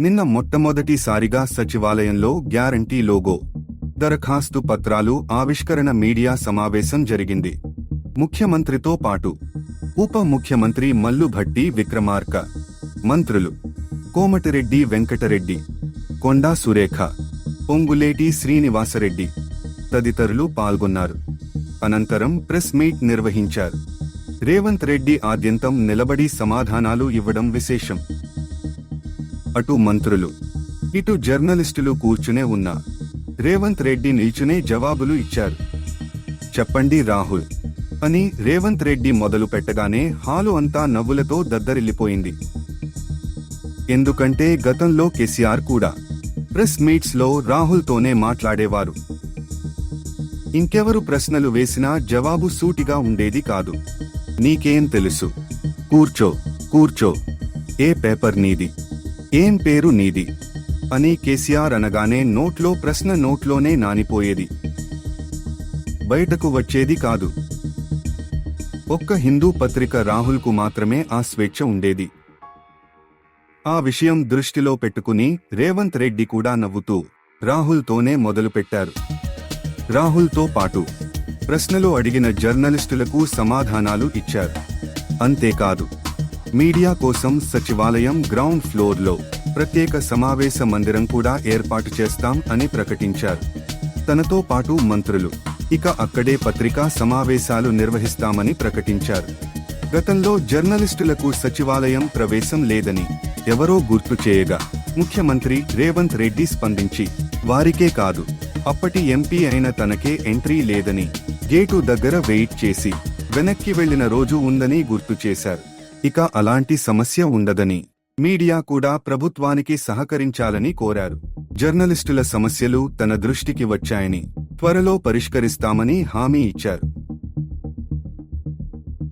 నిన్న మొట్టమొదటిసారిగా సచివాలయంలో గ్యారంటీ లోగో దరఖాస్తు పత్రాలు ఆవిష్కరణ మీడియా సమావేశం జరిగింది. ముఖ్యమంత్రితో పాటు ఉప ముఖ్యమంత్రి మల్లుభట్టి విక్రమార్క మంత్రులు కోమటిరెడ్డి వెంకటరెడ్డి కొండా సురేఖ పొంగులేటి శ్రీనివాసరెడ్డి తదితరులు పాల్గొన్నారు. అనంతరం ప్రెస్ మీట్ నిర్వహించారు. రేవంత్ రెడ్డి ఆద్యంతం నిలబడి సమాధానాలు ఇవ్వడం విశేషం. అటు మంత్రులు ఇటు జర్నలిస్టులు కూర్చునే ఉన్నా రేవంత్ రెడ్డి నిల్చునే జవాబులు ఇచ్చారు. చెప్పండి రాహుల్ అని రేవంత్ రెడ్డి మొదలు పెట్టగానే హాలు అంతా నవ్వులతో దద్దరిల్లిపోయింది. ఎందుకంటే గతంలో కేసీఆర్ కూడా ప్రెస్ మీట్స్లో రాహుల్తోనే మాట్లాడేవారు. ఇంకెవరు ప్రశ్నలు వేసినా జవాబు సూటిగా ఉండేది కాదు. నీకేం తెలుసు? కూర్చో కూర్చో. ఏ పేపర్ నీది? ఏం పేరు నీది? అని కేసీఆర్ అనగానే నోట్లో ప్రశ్న నోట్లోనే నానిపోయేది. బయటకు వచ్చేది కాదు. ఒక్క హిందూ పత్రిక రాహుల్కు మాత్రమే ఆ స్వేచ్ఛ ఉండేది. ఆ విషయం దృష్టిలో పెట్టుకుని రేవంత్ రెడ్డి కూడా నవ్వుతూ రాహుల్తోనే మొదలుపెట్టారు రాహుల్తో పాటు ప్రశ్నలు అడిగిన జర్నలిస్టులకు సమాధానాలు ఇచ్చారు. అంతేకాదు మీడియా కోసం సచివాలయం గ్రౌండ్ ఫ్లోర్లో ప్రత్యేక సమావేశ మందిరం కూడా ఏర్పాటు చేస్తాం అని ప్రకటించారు. తనతో పాటు మంత్రులు ఇక అక్కడే పత్రికా సమావేశాలు నిర్వహిస్తామని ప్రకటించారు. గతంలో జర్నలిస్టులకు సచివాలయం ప్రవేశం లేదని ఎవరో గుర్తు చేయగా ముఖ్యమంత్రి రేవంత్ రెడ్డి స్పందించి వారికే కాదు అప్పటి ఎంపీ అయిన తనకే ఎంట్రీ లేదని గేటు దగ్గర వెయిట్ చేసి వెనక్కి వెళ్ళిన రోజు ఉందని గుర్తు చేశారు. ఇక అలాంటి సమస్య ఉండదని మీడియా కూడా ప్రభుత్వానికి సహకరించాలని కోరారు. జర్నలిస్టుల సమస్యలు తన దృష్టికి వచ్చాయని త్వరలో పరిష్కరిస్తామని హామీ ఇచ్చారు.